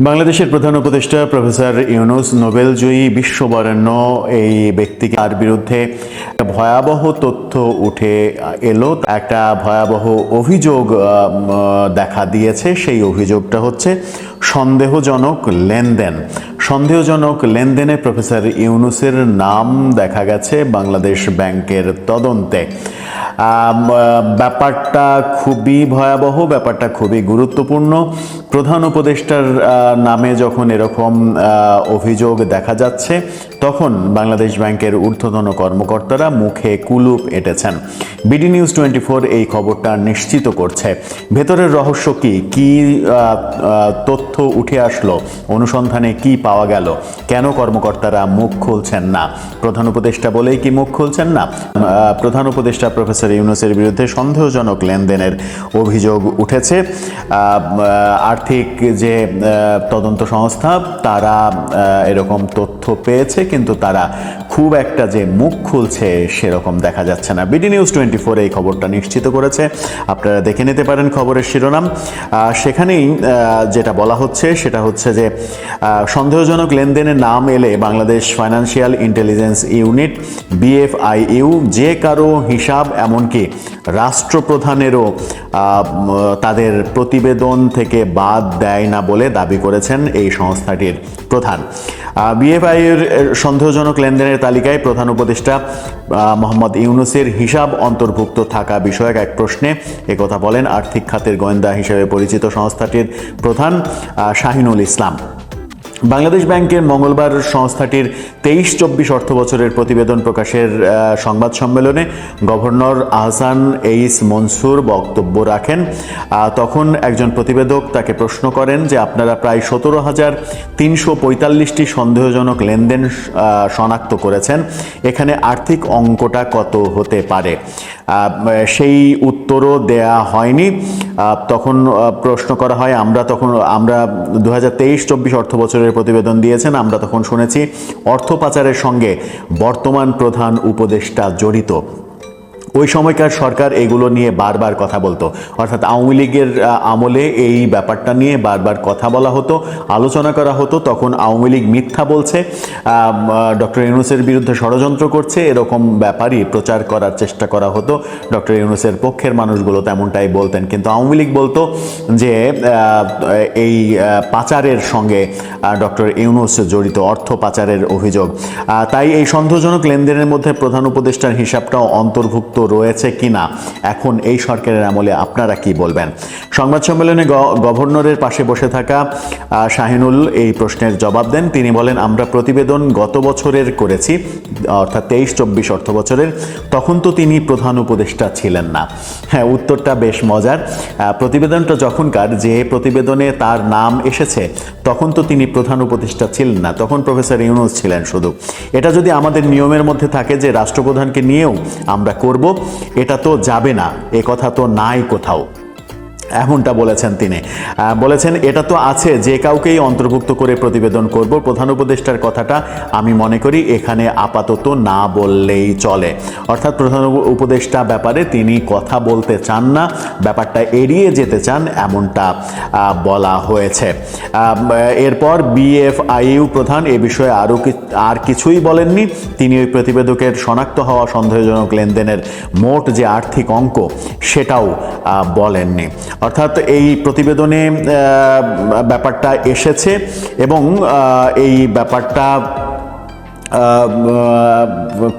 বাংলাদেশের প্রধান উপদেষ্টা প্রফেসর ইউনুস নোবেলজয়ী বিশ্ববরেণ্য এই ব্যক্তিকে তার বিরুদ্ধে ভয়াবহ তথ্য উঠে এলো। একটা ভয়াবহ অভিযোগ দেখা দিয়েছে। সেই অভিযোগটা হচ্ছে সন্দেহজনক লেনদেন। সন্দেহজনক লেনদেনে প্রফেসর ইউনুসের নাম দেখা গেছে বাংলাদেশ ব্যাংকের তদন্তে। ব্যাপারটা খুবই ভয়াবহ, ব্যাপারটা খুবই গুরুত্বপূর্ণ। প্রধান উপদেষ্টার নামে যখন এরকম অভিযোগ দেখা যাচ্ছে, তখন বাংলাদেশ ব্যাংকের ঊর্ধ্বতন কর্মকর্তারা মুখে কুলুপ এঁটেছেন। বিডি নিউজ টোয়েন্টি ফোর এই খবরটা নিশ্চিত করছে। ভেতরের রহস্য কি? কি তথ্য উঠে আসলো? অনুসন্ধানে কি পাওয়া গেল। কেন কর্মকর্তারা মুখ খুলছেন না? প্রধান উপদেষ্টা বলেই কি মুখ খুলছেন না? প্রধান উপদেষ্টা প্রফেসর ইউনুসের বিরুদ্ধে সন্দেহজনক লেনদেনের অভিযোগ উঠেছে। আর্থিক যে তদন্ত সংস্থা তারা এরকম তথ্য পেয়েছে কিন্তু তারা খুব একটা যে মুখ খুলছে সেরকম দেখা যাচ্ছে না। বিডি নিউজ টোয়েন্টি ফোর এই খবরটা নিশ্চিত করেছে। আপনারা দেখে নিতে পারেন খবরের শিরোনাম। সেখানেই যেটা বলা হচ্ছে সেটা হচ্ছে যে আহ, সন্দেহজনক লেনদেনের নাম এলে Bangladesh financial intelligence unit BFIU যে কারও হিসাব এমনকি রাষ্ট্রপ্রধানেরও তাদের প্রতিবেদন থেকে বাদ দেয় না বলে দাবি করেছেন এই সংস্থাটির প্রধান। বিএফআইয়ের সন্দেহজনক লেনদেনের তালিকায় প্রধান উপদেষ্টা মোহাম্মদ ইউনুসের হিসাব অন্তর্ভুক্ত থাকা বিষয়ক এক প্রশ্নে একথা বলেন আর্থিক খাতের গোয়েন্দা হিসেবে পরিচিত সংস্থাটির প্রধান শাহিনুল ইসলাম। বাংলাদেশ ব্যাংকের মঙ্গলবার সংস্থাটির তেইশ চব্বিশ অর্থ বছরের প্রতিবেদন প্রকাশের সংবাদ সম্মেলনে গভর্নর আহসান এইস মনসুর বক্তব্য রাখেন। তখন একজন প্রতিবেদক তাকে প্রশ্ন করেন যে, আপনারা প্রায় সতেরো হাজার তিনশো পঁয়তাল্লিশটি সন্দেহজনক লেনদেন শনাক্ত করেছেন। এখানে আর্থিক অঙ্কটা কত হতে পারে? সেই উত্তরও দেয়া হয়নি। তখন প্রশ্ন করা হয়, আমরা তখন, আমরা দু হাজার তেইশ চব্বিশ অর্থ বছরের প্রতিবেদন দিয়েছেন, আমরা তখন শুনেছি অর্থ পাচারের সঙ্গে বর্তমান প্রধান উপদেষ্টা জড়িত। ওই সময়কার সরকার এগুলো নিয়ে বারবার কথা বলতো। অর্থাৎ আওয়ামী লীগের আমলে এই ব্যাপারটা নিয়ে বারবার কথা বলা হতো, আলোচনা করা হতো। তখন আওয়ামী লীগ মিথ্যা বলছে ডক্টর ইউনুসের বিরুদ্ধে ষড়যন্ত্র করছে, এরকম ব্যাপারই প্রচার করার চেষ্টা করা হতো। ডক্টর ইউনুসের পক্ষের মানুষগুলো তেমনটাই বলতেন। কিন্তু আওয়ামী লীগ বলতো যে এই পাচারের সঙ্গে ডক্টর ইউনুস জড়িত, অর্থ পাচারের অভিযোগ। তাই এই সন্দেহজনক লেনদেনের মধ্যে প্রধান উপদেষ্টার হিসাবটাও অন্তর্ভুক্ত রয়েছে কিনা? এখন এই সরকারের আমলে আপনারা কি বলবেন? সংবাদ সম্মেলনে গভর্নরের পাশে বসে থাকা শাহিনুল এই প্রশ্নের জবাব দেন। তিনি বলেন, আমরা প্রতিবেদন গত বছরের করেছি, অর্থাৎ তেইশ, চব্বিশ অর্থ বছরের। তখন তো তিনি প্রধান উপদেষ্টা ছিলেন না। হ্যাঁ উত্তরটা বেশ মজার। প্রতিবেদনটা যখনকার যে প্রতিবেদনে তার নাম এসেছে, তখন তো তিনি প্রধান উপদেষ্টা ছিলেন না। তখন প্রফেসর ইউনুস ছিলেন শুধু। এটা যদি আমাদের নিয়মের মধ্যে থাকে যে রাষ্ট্রপ্রধানকে নিয়েও আমরা করব এটা তো যাবে না এ কথা তো নাই কোথাও। এমনটা বলেছেন তিনি। বলেছেন, এটা তো আছে, যে কাউকেই অন্তর্ভুক্ত করে প্রতিবেদন করব। প্রধান উপদেষ্টার কথাটা আমি মনে করি এখানে আপাতত না বললেই চলে। অর্থাৎ প্রধান উপদেষ্টা ব্যাপারে তিনি কথা বলতে চান না, ব্যাপারটা এড়িয়ে যেতে চান এমনটা বলা হয়েছে। এরপর বিএফআইইউ প্রধান এ বিষয়ে আরও আর কিছুই বলেননি। তিনি ওই প্রতিবেদকের শনাক্ত হওয়া সন্দেহজনক লেনদেনের মোট যে আর্থিক অঙ্ক সেটাও বলেননি। অর্থাৎ এই প্রতিবেদনে ব্যাপারটা এসেছে এবং এই ব্যাপারটা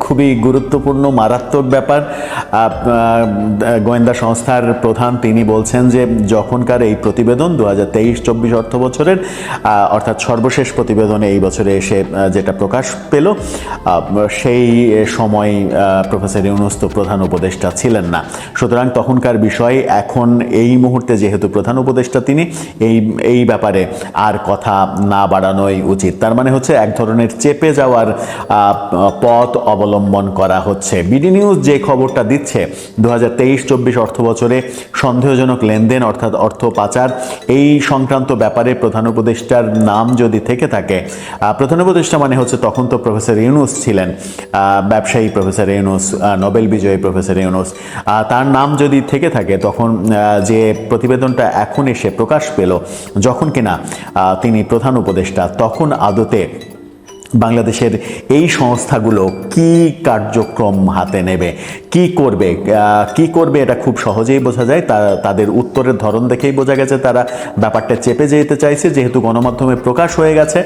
খুবই গুরুত্বপূর্ণ, মারাত্মক ব্যাপার। গোয়েন্দা সংস্থার প্রধান তিনি বলছেন যে যখনকার এই প্রতিবেদন দু হাজার তেইশ চব্বিশ অর্থ বছরের অর্থাৎ সর্বশেষ প্রতিবেদনে এই বছরে এসে যেটা প্রকাশ পেল সেই সময় প্রফেসর ইউনুস প্রধান উপদেষ্টা ছিলেন না। সুতরাং তখনকার বিষয়, এখন এই মুহূর্তে যেহেতু প্রধান উপদেষ্টা তিনি, এই এই ব্যাপারে আর কথা না বাড়ানোই উচিত। তার মানে হচ্ছে এক ধরনের চেপে যাওয়ার পথ অবলম্বন করা হচ্ছে। বিডি নিউজ যে খবরটা দিচ্ছে দু হাজার তেইশ চব্বিশ অর্থ বছরে সন্দেহজনক লেনদেন অর্থাৎ অর্থ পাচার, এই সংক্রান্ত ব্যাপারে প্রধান উপদেষ্টার নাম যদি থেকে থাকে প্রধান উপদেষ্টা মানে হচ্ছে তখন তো প্রফেসর ইউনুস ছিলেন ব্যবসায়ী প্রফেসর ইউনুস নোবেল বিজয়ী প্রফেসর ইউনুস। তার নাম যদি থেকে থাকে, তখন যে প্রতিবেদনটা এখন এসে প্রকাশ পেল, যখন কিনা তিনি প্রধান উপদেষ্টা, তখন আদতে বাংলাদেশের এই সংস্থাগুলো কি কার্যক্রম হাতে নেবে? কি করবে? কি করবে এটা খুব সহজেই বোঝা যায়। তা, তাদের উত্তরের ধরন দেখেই বোঝা গেছে তারা ব্যাপারটা চেপে যেতে চাইছে, যেহেতু গণমাধ্যমে প্রকাশ হয়ে গেছে।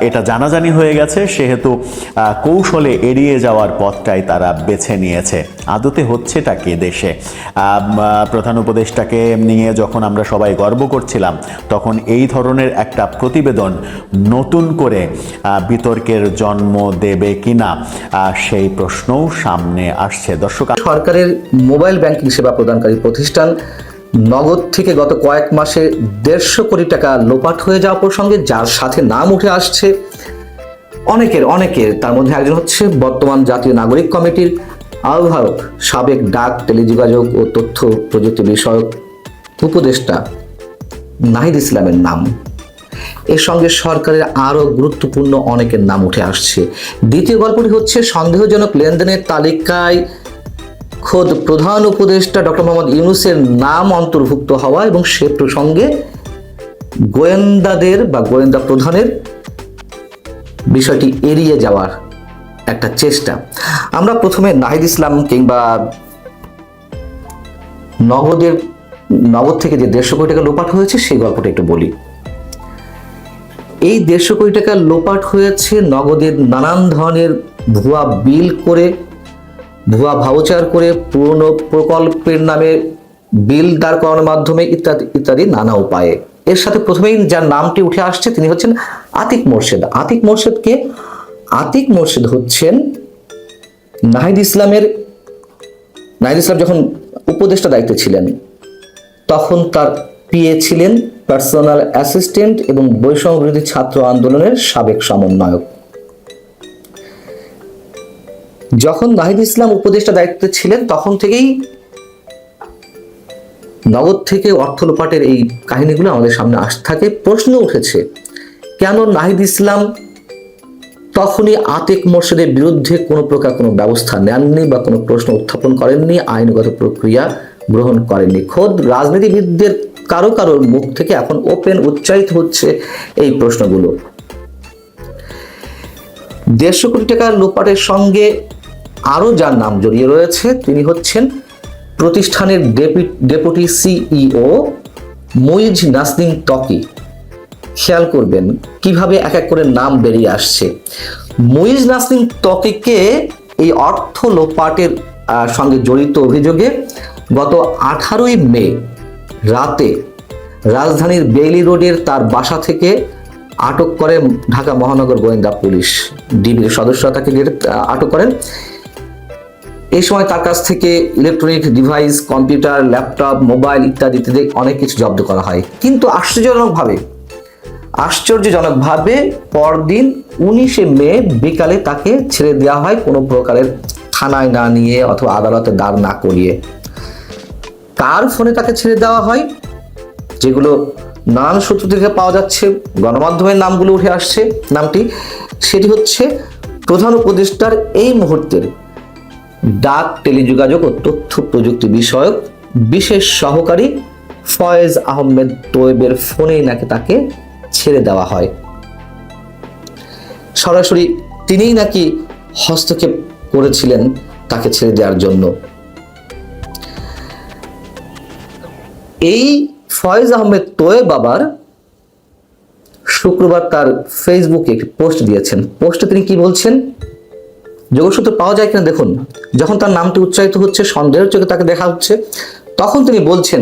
এটা জানাজানি হয়ে গেছে, সেহেতু কৌশলে এড়িয়ে যাওয়ার পথটাই তারা বেছে নিয়েছে। আদতে হচ্ছেটা কি দেশে? প্রধান উপদেষ্টাকে নিয়ে যখন আমরা সবাই গর্ব করছিলাম, তখন এই ধরনের একটা প্রতিবেদন নতুন করে বিতর্কের জন্ম দেবে কিনা সেই প্রশ্নও সামনে আসছে। দর্শক সরকারের মোবাইল ব্যাংকিং সেবা প্রদানকারী প্রতিষ্ঠান নগদ থেকে গত কয়েক মাসে দেড়শো কোটি টাকা লোপাট হয়ে যাওয়া প্রসঙ্গে, যার সাথে নাম উঠে আসছে অনেকের অনেকের। তার মধ্যে একজন হচ্ছে বর্তমান জাতীয় নাগরিক কমিটির আহ্বায়ক, সাবেক ডাক, টেলিযোগাযোগ ও তথ্য প্রযুক্তি বিষয়ক উপদেষ্টা নাহিদ ইসলামের নাম। এর সঙ্গে সরকারের আরও গুরুত্বপূর্ণ অনেকের নাম উঠে আসছে। দ্বিতীয় গল্পটি হচ্ছে, সন্দেহজনক লেনদেনের তালিকায় খোদ প্রধান উপদেষ্টা ডক্টর মোহাম্মদ ইউনুসের নাম অন্তর্ভুক্ত হওয়া এবং সে প্রসঙ্গে গোয়েন্দাদের বা গোয়েন্দা প্রধানের বিষয়টি এড়িয়ে যাওয়ার একটা চেষ্টা। আমরা প্রথমে নাহিদ ইসলাম কিংবা নগদের, নগদ থেকে যে দেড়শো কোটি টাকা লোপাট হয়েছে, সেই গল্পটা একটু বলি। এই দেড়শো কোটি টাকা লোপাট হয়েছে নগদের নানান ধরনের ভুয়া বিল করে, ভুয়া ভাউচার করে, পুরনো প্রকল্পের নামে বিল দাঁড় করানোর মাধ্যমে ইত্যাদি ইত্যাদি নানা উপায়ে। এর সাথে প্রথমেই যার নামটি উঠে আসছে, তিনি হচ্ছেন আতিক মোর্শেদ। আতিক মোর্শেদকে আতিক মোর্শেদ হচ্ছেন নাহিদ ইসলামের নাহিদ ইসলাম যখন উপদেষ্টা দায়িত্বে ছিলেন, তখন তার পিএ ছিলেন পার্সোনাল অ্যাসিস্ট্যান্ট এবং বৈষম্য বিরোধী ছাত্র আন্দোলনের সাবেক সমন্বয়ক। যখন নাহিদ ইসলাম উপদেষ্টা দায়িত্বে ছিলেন, তখন থেকেই নগদ থেকে অর্থ লোপাটের এই কাহিনীগুলো আমাদের সামনে আস থাকে। প্রশ্ন উঠেছে, কেন নাহিদ ইসলাম তখনই আতেক মোর্শেদের বিরুদ্ধে কোনো প্রকার কোনো ব্যবস্থা নেননি বা কোনো প্রশ্ন উত্থাপন করেননি, আইনগত প্রক্রিয়া গ্রহণ করেননি। খোদ রাজনীতিবিদদের কারও কারোর মুখ থেকে এখন ওপেন উচ্চারিত হচ্ছে এই প্রশ্নগুলো। দেড়শো কোটি টাকার লোপাটের সঙ্গে আরও যার নাম জড়িয়ে রয়েছে, তিনি হচ্ছেন প্রতিষ্ঠানের ডেপি- ডেপুটি সিইও মুইজ নাসরিন তকি। খেয়াল করবেন কীভাবে এক এক করে নাম বেরিয়ে আসছে। মুইজ নাসরিন তকিকে এই অর্থ লোপাটের সঙ্গে জড়িত অভিযোগে গত আঠারোই মে রাতে রাজধানীর বেইলি রোডের তার বাসা থেকে আটক করে ঢাকা মহানগর গোয়েন্দা পুলিশ। ডিবির সদস্যরা তাকে আটক করেন। এই সময় তার কাছ থেকে electronic device, computer, laptop, mobile ইত্যাদি ইত্যাদি অনেক কিছু জব্দ করা হয়। কিন্তু আশ্চর্যজনকভাবে আশ্চর্যজনকভাবে পরদিন উনিশে মে বিকালে তাকে ছেড়ে দেওয়া হয় কোনো প্রকারের থানায় না নিয়ে অথবা আদালতে দাঁড় না করিয়ে। কার ফোনে তাকে ছেড়ে দেওয়া হয়? যেগুলো নানান সূত্র থেকে পাওয়া যাচ্ছে, গণমাধ্যমের নামগুলো উঠে আসছে। নামটি, সেটি হচ্ছে প্রধান উপদেষ্টার এই মুহূর্তের ডাক টেলিযোগাযোগ ও তথ্য প্রযুক্তি বিষয়ক বিশেষ সহকারী ফয়েজ আহমেদ তোয়েবের ফোনেই নাকি তাকে ছেড়ে দেওয়া হয়। সরাসরি তিনিই নাকি হস্তক্ষেপ করেছিলেন তাকে ছেড়ে দেওয়ার জন্য। এই ফয়েজ আহমেদ তোয়েব বাবার শুক্রবার তার ফেসবুকে একটি পোস্ট দিয়েছেন। পোস্টে তিনি কি বলছেন? যোগসূত্র পাওয়া যায় কিনা দেখুন। যখন তার নামটি উচ্চারিত হচ্ছে, সন্দেহের চোখে তাকে দেখা হচ্ছে, তখন তিনি বলছেন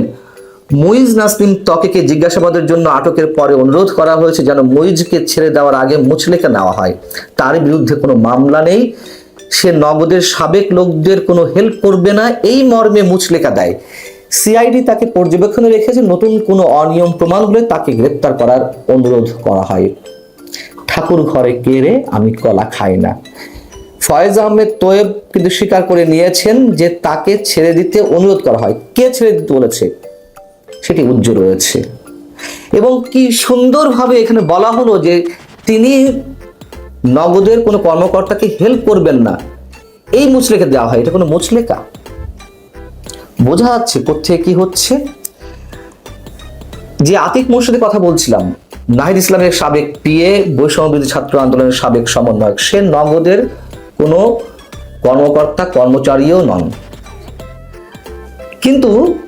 মুইজ নাসলিম তকেকে জিজ্ঞাসাবাদের জন্য আটকের পরে অনুরোধ করা হয়েছে যেন মুইজকে ছেড়ে দেওয়ার আগে মুচলেকে নেওয়া হয়। তার বিরুদ্ধে কোনো মামলা নেই। সে নগদের সাবেক লোকদের কোনো হেল্প করবে না। এই মর্মে মুচলেকা দেয়। সিআইডি তাকে পর্যবেক্ষণে রেখেছে। নতুন কোনো অনিয়ম প্রমাণ হলে তাকে গ্রেপ্তার করার অনুরোধ করা হয়। ঠাকুর ঘরে কেড়ে আমি কলা খাই না। ফয়েজ আহমেদ তোয়েব কিন্তু স্বীকার করে নিয়েছেন যে তাকে ছেড়ে দিতে অনুরোধ করা হয়। কে ছেড়ে দিতে বলেছে? সেটি উজ্জ্বল রয়েছে। এবং কি সুন্দরভাবে এখানে বলা হলো যে তিনি নগদের কোনো কর্মকর্তাকে হেল্প করবেন না। এই মুচলেখা দেওয়া হয়। এটা কোনো মুচলেখা বোঝা যাচ্ছে কোথেকে কি হচ্ছে? যে আতিক মোর্শেদের কথা বলছিলাম, নাহিদ ইসলামের সাবেক পিএ বৈষম্যবিরোধী ছাত্র আন্দোলনের সাবেক সমন্বয়ক, সে নগদের কোনো কর্মকর্তা, কর্মচারীও নন। কিন্তু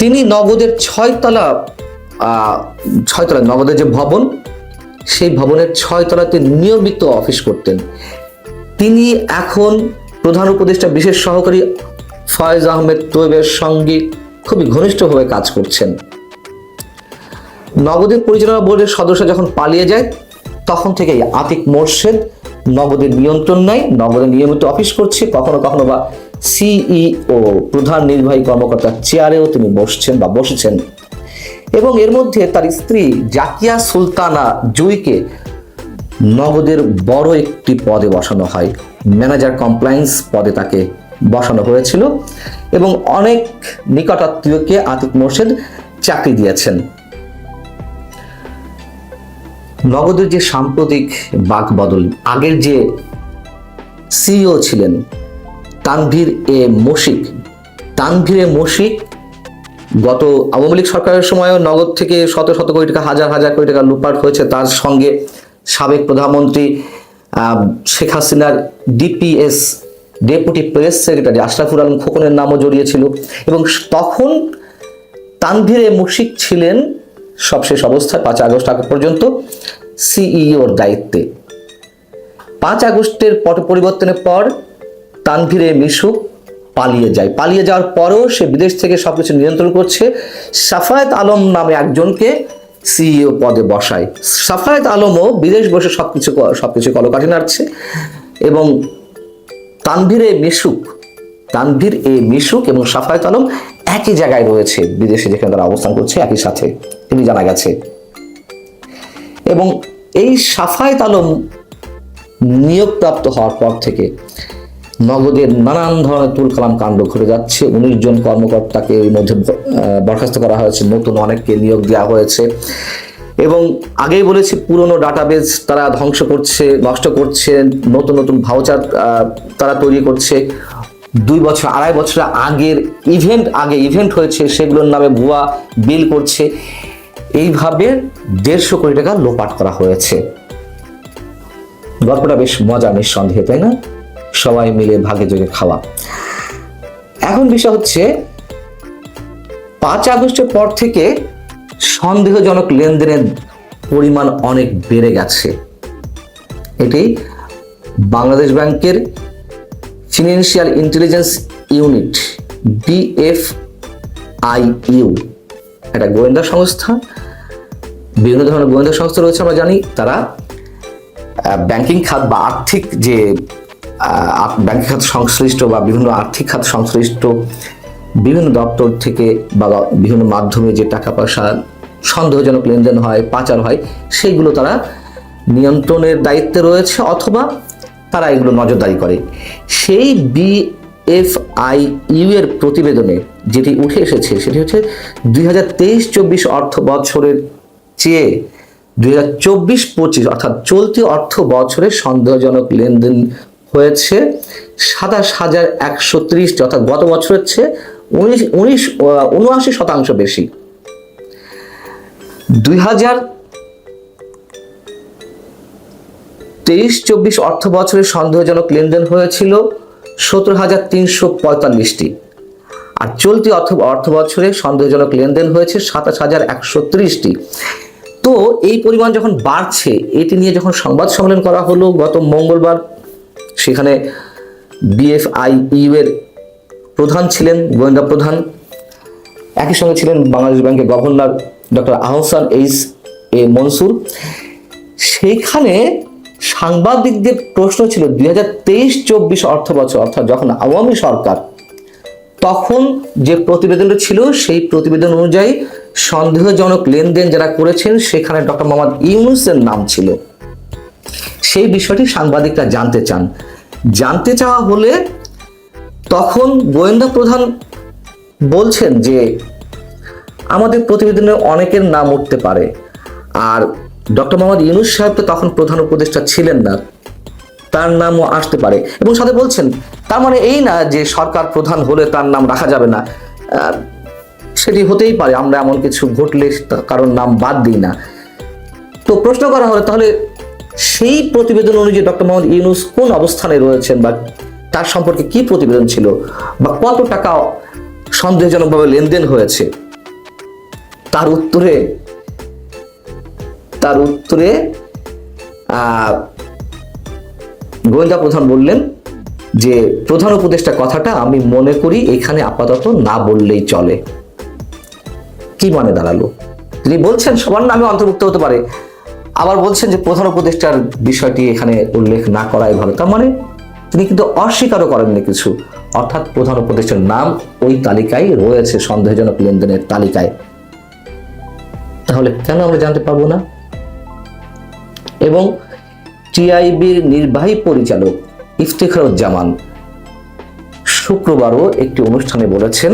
তিনি নগদের ছয়তলা ছয়তলা, নগদের যে ভবন, সেই ভবনের ছয়তলাতে নিয়মিত অফিস করতেন। তিনি এখন প্রধান উপদেষ্টা, বিশেষ সহকারী ফয়েজ আহমেদ তৈবের সঙ্গে খুবই ঘনিষ্ঠভাবে কাজ করছেন। নগদের পরিচালনা বোর্ডের সদস্য যখন পালিয়ে যায়, তখন থেকেই আতিক মোর্শেদ নগদের নিয়ন্ত্রণ নেয়, নগদে নিয়মিত অফিস করছে, কখনো কখনো বা সিইও, প্রধান নির্বাহী কর্মকর্তার চেয়ারেও তিনি বসছেন বা বসেছেন। এবং এর মধ্যে তার স্ত্রী জাকিয়া সুলতানা জুইকে নগদের বড় একটি পদে বসানো হয়। ম্যানেজার কমপ্লায়েন্স পদে তাকে বসানো হয়েছিল এবং অনেক নিকটাত্মীয়কে আতিক মোর্শেদ চাকরি দিয়েছেন। নগদের যে সাম্প্রতিক বাক বদল আগের যে সিইও ছিলেন তানভীর এ মশিক। তানভীর এ মশিক গত আওয়ামী লীগ সরকারের সময়ও নগদ থেকে শত শত কোটি টাকা, হাজার হাজার কোটি টাকা লুটপাট হয়েছে। তার সঙ্গে সাবেক প্রধানমন্ত্রী শেখ হাসিনার DPS deputy press secretary Ashraful Alam খোকনের নামও জড়িয়েছিল এবং তখন তানভীর এ মুশিক ছিলেন সবশেষ অবস্থায় পাঁচ আগস্ট আগে পর্যন্ত সিইওর দায়িত্বে। পাঁচ আগস্টের পট, পরিবর্তনের পর তানভীর এ মিশুক, পালিয়ে যায়। পালিয়ে যাওয়ার পরেও সে বিদেশ থেকে সবকিছু নিয়ন্ত্রণ করছে। সাফায়েত আলম নামে একজনকে সিইও পদে বসায়। সাফায়েত আলমও বিদেশ বসে সবকিছু ক- সবকিছু কলকাঠি নাড়ছে এবং তানভীর এ মিশুক তানভীর এ মিশুক এবং সাফায়েত আলম একই জায়গায় রয়েছে বিদেশে যেখানে তারা অবস্থান করছে, একই সাথে তিনি জানা গেছে। এবং এই সাফায়েত আলম নিয়োগপ্রাপ্ত হওয়ার পর থেকে নগদের নানান ধরনের তুলকালাম কাণ্ড ঘটে যাচ্ছে। উনিশ জন কর্মকর্তাকে এর মধ্যে বরখাস্ত করা হয়েছে। নতুন অনেককে নিয়োগ দেওয়া হয়েছে। এবং আগেই বলেছি, পুরনো ডাটাবেজ তারা ধ্বংস করছে, নষ্ট করছে, নতুন নতুন ভাউচার তারা তৈরি করছে। দুই বছর, আড়াই বছর আগের ইভেন্ট, আগে ইভেন্ট হয়েছে, সেগুলোর নামে ভুয়া বিল করছে। এইভাবে দেড়শো কোটি টাকা লোপাট করা হয়েছে। গল্পটা বেশ মজা নিঃসন্দেহে তাই না? সবাই মিলে ভাগে যোগে খাওয়া। এখন বিষয় হচ্ছে, পাঁচ আগস্টের পর থেকে সন্দেহজনক লেনদেনের পরিমাণ অনেক বেড়ে গেছে। এটি বাংলাদেশ ব্যাংকের ফিনান্সিয়াল ইন্টেলিজেন্স ইউনিট বিএফআইইউ একটা গোয়েন্দা সংস্থা। বিভিন্ন ধরনের গোয়েন্দা সংস্থা রয়েছে, আমরা জানি। তারা ব্যাংকিং খাত বা আর্থিক যে ব্যাংকিং খাত সংশ্লিষ্ট বা বিভিন্ন আর্থিক খাত সংশ্লিষ্ট বিভিন্ন দপ্তর থেকে বা বিভিন্ন মাধ্যমে যে টাকা পয়সা সন্দেহজনক লেনদেন হয়, পাচার হয়, সেইগুলো তারা নিয়ন্ত্রণের দায়িত্বে রয়েছে অথবা তারা এগুলো নজরদারি করে। সেই বিএফআই ইউ এর প্রতিবেদনে যেটি উঠে এসেছে, সেটি হচ্ছে দুই হাজার তেইশ চব্বিশ অর্থ বছরের চেয়ে দুই হাজার চব্বিশ পঁচিশ অর্থাৎ চলতি অর্থ বছরে সন্দেহজনক লেনদেন হয়েছে সাতাশ হাজার একশো ত্রিশটি অর্থাৎ গত বছর হচ্ছে উনিশ উনিশ উনআশি শতাংশ বেশি। দুই হাজার তেইশ, চব্বিশ অর্থ বছরে সন্দেহজনক লেনদেন হয়েছিল সতেরো হাজার তিনশো পঁয়তাল্লিশটি। আর চলতি অর্থ অর্থ বছরে সন্দেহজনক লেনদেন হয়েছে সাতাশ হাজার একশো ত্রিশটি। তো এই পরিমাণ যখন বাড়ছে, এটি নিয়ে যখন সংবাদ সম্মেলন করা হলো গত মঙ্গলবার সেখানে বিএফআইইউ এর প্রধান ছিলেন, গোয়েন্দা প্রধান। একই সঙ্গে ছিলেন বাংলাদেশ ব্যাংকের governor doctor Ahsan H A Mansur. সেখানে সাংবাদিকদের প্রশ্ন ছিল, দুই হাজার তেইশ চব্বিশ অর্থ বছর অর্থাৎ যখন আওয়ামী সরকার তখন যে প্রতিবেদনটা ছিল, সেই প্রতিবেদন অনুযায়ী সন্দেহজনক লেনদেন যারা করেছেন, সেখানে ডক্টর মোহাম্মদ ইউনুসের নাম ছিল। সেই বিষয়টি সাংবাদিকরা জানতে চান। জানতে চাওয়া হলে তখন গোয়েন্দা প্রধান বলছেন যে, আমাদের প্রতিবেদনে অনেকের নাম উঠতে পারে। আর ডক্টর মোহাম্মদ ইউনুস সাহেব তো তখন প্রধান উপদেষ্টা ছিলেন না, তার নামও আসতে পারে। এবং সাথে বলছেন, তার মানে এই না যে সরকার প্রধান হলে তার নাম রাখা যাবে না। সেটি হতেই পারে, আমরা এমন কিছু ঘটলে কারোর নাম বাদ দিই না। তো প্রশ্ন করা হলো, তাহলে সেই প্রতিবেদন অনুযায়ী ডক্টর মোহাম্মদ ইউনুস কোন অবস্থানে রয়েছেন বা তার সম্পর্কে কি প্রতিবেদন ছিল বা কত টাকা সন্দেহজনকভাবে লেনদেন হয়েছে? তার উত্তরে তার উত্তরে গোয়েন্দা প্রধান বললেন যে, প্রধান উপদেষ্টা কথাটা আমি মনে করি এখানে আপাতত না বললেই চলে। কি মানে দাঁড়াল? তিনি বলছেন, সবার নামে অন্তর্ভুক্ত হতে পারে। আবার বলছেন যে প্রধান উপদেষ্টার বিষয়টি এখানে উল্লেখ না করাই ভালো তার মানে তিনি কিন্তু অস্বীকারও করেননি কিছু। অর্থাৎ প্রধান উপদেষ্টার নাম ওই তালিকায় রয়েছে, সন্দেহজনক লেনদেনের তালিকায়। তাহলে কেন আমরা জানতে পারব না? এবং টিআইবির নির্বাহী পরিচালক ইফতেখারুজ্জামান শুক্রবারও একটি অনুষ্ঠানে বলেছেন,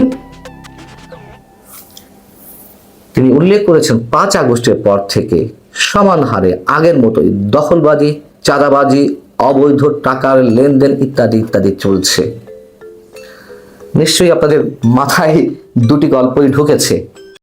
তিনি উল্লেখ করেছেন, পাঁচ আগস্টের পর থেকে সমান হারে আগের মতোই দখলবাজি, চাঁদাবাজি, অবৈধ টাকার লেনদেন ইত্যাদি ইত্যাদি চলছে। নিশ্চয়ই আপনাদের মাথায় দুটি গল্পই ঢুকেছে।